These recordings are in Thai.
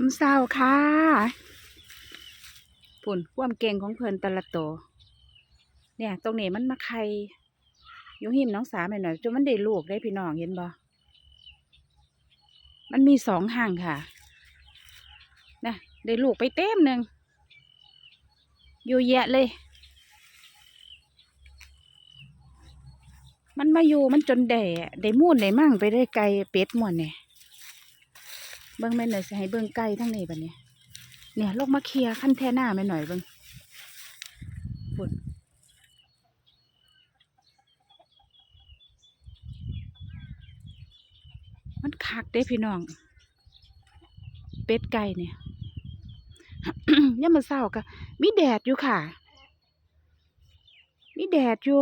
น้ำเศร้าค่ะปุ่นความเก่งของเพิ่นแต่ละโตวเนี่ย ตรงนี้มันมาไข่อยุหิมน้องสาวหน่อยๆจนมันได้ลูกได้พี่น้องเห็นบ่มันมีสองห่างค่ะ นะ ได้ลูกไปเต็มหนึ่งอยู่แยะเลย มันมาอยู่มันจนแด่ได้มูนได้มั่งไปได้ไกลเป็ดหมดเนี่ย เบิ่งแม่หน่อยสิให้เบิ่งไก่ทั้งนี้บัดนี้ เนี่ยลงมาเคลียขั้นแท่หน้าแม่หน่อยเบิ่งฝุ่นมันคักเด้พี่น้อง เป็ดไก่เนี่ยยังมันเศร้าก็มีแดดอยู่ค่ะ มีแดดอยู่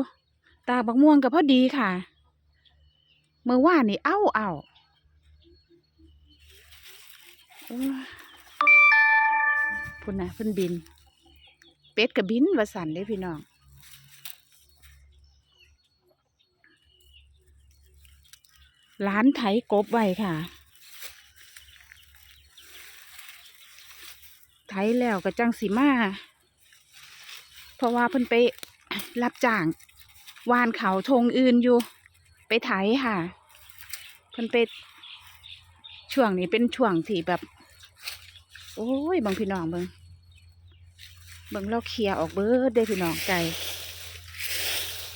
ตาบักม่วงกับพอดีค่ะ เมื่อวานนี่เอ้าเอ้าโอ้ย พุ่นนะเพุ่นบิน เป็ดกับบินวาสันเด้พี่น้องร้านไถกบไว้ค่ะ ไถแล้วก็จังสีมาเพราะว่าเพิ่นไปรับจ้างวานเขาทงอื่นอยู่ ไปไถค่ะ เพิ่นไปช่วงนี้เป็นช่วงที่แบบ โอ้ยบางพี่น้องเบิงเบิงเราเคลียออกเบิดได้พี่น้องไก่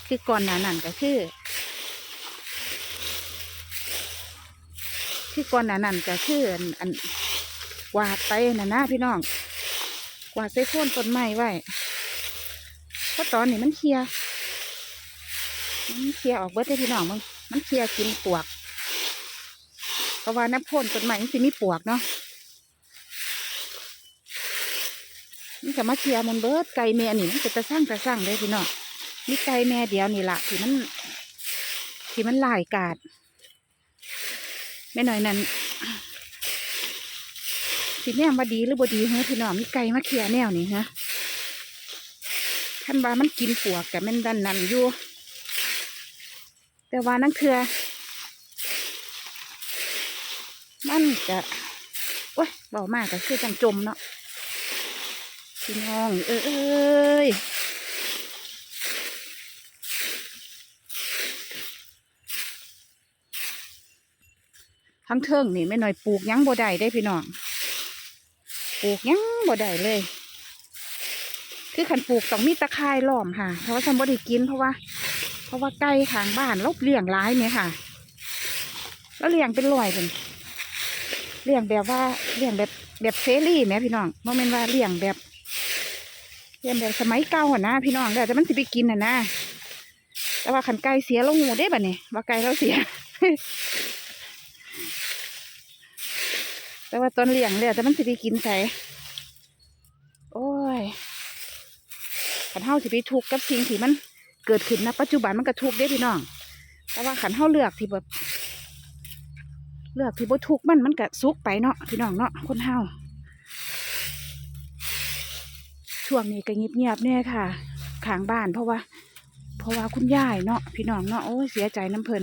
คือก่อนหนานั่นก็คือ คือก่อนหนานั่นก็คืออันอันกวาดไปนะนะพี่น้องกวาดใส่โค่นต้นไม้ไว้เพราะตอนนี้มันเคลียมันเคลียออกเบิดได้พี่น้องมึงมันเคลียกินปวกเพราะว่าน้ำพ่นต้นไม้มันสิมีปวกเนาะ นก็มาเคลียร์มันเบิดไก่แม่นี่มันจะตะสร้างตะสร้างเลยพี่น้องมีไก่แม่เดียวนี่ละที่มันที่มันหลายกาดไม่น้อยนั้นสิแนมว่าดีหรือบ่ดีเฮ้พี่น้องมีไก่มาเคลียร์แนวนี่ฮะท่านว่ามันกินปวกแต่มันดันนั่นอยู่ แต่ว่านั่งเถื่อมันจะโอ้ยเบามากก็คือจังจมเนาะ พี่น้อง เอ้ยทั้งเทิงนี่ไม่หน่อยปลูกยังบ่ได้ได้พี่น้องปลูกยังบ่ได้เลย คือขันปลูกต้องมีตะไคร่ล้อมค่ะ เพราะว่าฉันบ่ได้กินเพราะว่า เพราะว่าไก่ข้างบ้านเราเลี้ยงร้ายเนี่ยค่ะ แล้วเลี้ยงเป็นลอยเป็นเลี้ยงแบบว่าเลี้ยงแบบแบบเซรี่แหมพี่น้องโมเมนว่าเลี้ยงแบบ เรียนแบบสมัยเก่าหันนะพี่น้องเดี๋ยวจะมันสิไปกินน่ะนะแต่ว่าขันไก่เสียเราหูได้บ่เนี่ยว่าไก่เราเสีย แต่ว่าตอนเลี้ยงเลยแต่มันสิไปกินใส่โอ้ยขันเฮาสิไปทุกข์กับสิ่งที่มันเกิดขึ้นนะปัจจุบันมันก็ทุกข์ได้พี่น้อง แต่ว่าขันเฮาเลือกที่แบบเลือกที่บ่ทุกข์มันมันก็สุกไปเนาะพี่น้องเนาะคนเฮา ช่วงนี้ก็เงียบๆเนี่ยค่ะขางบ้านเพราะว่า เพราะว่าคุณยายเนาะพี่น้องเนาะโอ้เสียใจน้ำเพลิน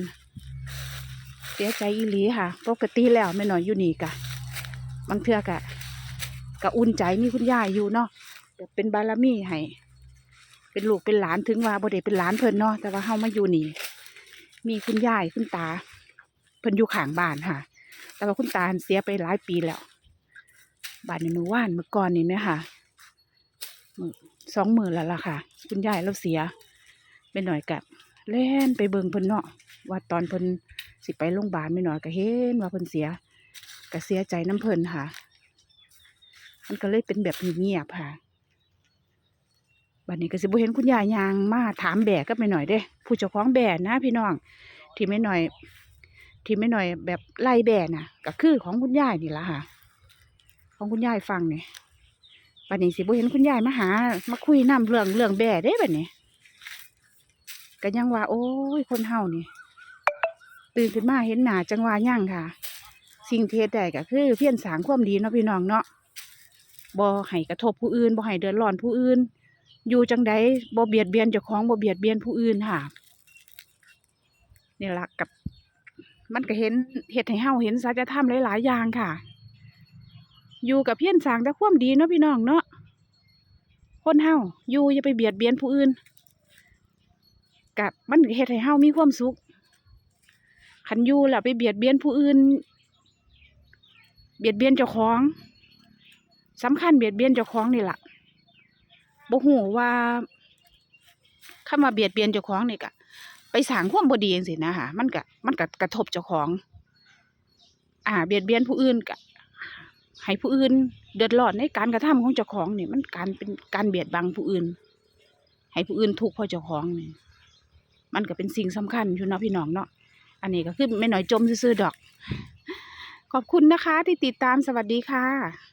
เสียใจอีหลีค่ะ ปกติแล้วไม่น้อยอยู่นี่กะบางเทือกะกะอุ่นใจมีคุณยายอยู่เนาะเดี๋ยวเป็นบารมีให้เป็นลูกเป็นหลานถึงว่าบ่ได้เป็นหลานเพิ่นเนาะแต่ว่าเฮามาอยู่นี่มีคุณยายคุณตา เพิ่นอยู่ข้างบ้านค่ะ แต่ว่าคุณตาเสียไปหลายปีแล้วบ้านในมือว่านเมื่อก่อนนี่ไหมค่ะ สองหมื่นแล้วล่ะค่ะ คุณยายเราเสียไม่หน่อยกับเล่นไปเบิงเพิ่นเนาะว่าตอนเพิ่นสิไปโรงพยาบาลไม่หน่อยก็เห็นว่าเพิ่นเสียก็เสียใจน้ำเพิ่นค่ะ มันก็เลยเป็นแบบเงียบๆค่ะบัดนี้ก็สิบ่เห็นคุณยายยางมาถามแบกก็ไม่หน่อยเด้ ผู้เจ้าของแบกนะ พี่น้อง ที่ไม่หน่อย ที่ไม่หน่อยแบบไล่แบกน่ะก็คือของคุณยายนี่ละค่ะ ของคุณยายฟังเนี่ย บัดนี้สิบ่เห็นคุณยายมาหา มาคุยน้ำเรื่องเรื่องแบ่เด้บัดนี้ก็ยังว่า โอ้ย คนเฮานี่ ตื่นขึ้นมาเห็นหน้าจังว่าย่างค่ะ สิ่งเฮ็ดได้ก็คือ เพี้ยรสางความดีเนาะพี่น้องเนาะบ่ให้กระทบผู้อื่นบ่ให้เดือดร้อนผู้อื่น อยู่จังใดบ่เบียดเบียนเจ้าของบ่เบียดเบียนผู้อื่นค่ะนี่ล่ะกับ มันก็เห็นเฮ็ดให้เฮาเห็นสัจธรรมหลายๆอย่างค่ะ อยู่กับเพี้ยนสางแต่ความดีเนาะพี่น้องเนาะคนเฮาอยู่อย่าไปเบียดเบียนผู้อื่นกับมันเฮ็ดให้เฮามีความสุขคันอยู่แล้วไปเบียดเบียนผู้อื่น เบียดเบียนเจ้าของสำคัญเบียดเบียนเจ้าของนี่แหละบ่ฮู้ว่าคำว่าเบียดเบียนเจ้าของนี่ก็ไปสางความบดีจังซี่นะคะมันก็มันก็กระทบเจ้าของ อ่า เบียดเบียนผู้อื่นก็ ให้ผู้อื่น เดือดร้อนในการกระทำของเจ้าของเนี่ยมันการเป็นการเบียดบังผู้อื่น ให้ผู้อื่นทุกข์เพราะเจ้าของเนี่ยมันก็เป็นสิ่งสำคัญอยู่เนาะพี่น้องเนาะอันนี้ก็คือไม่หน่อยจมซื่อๆดอก ขอบคุณนะคะที่ติดตามสวัสดีค่ะ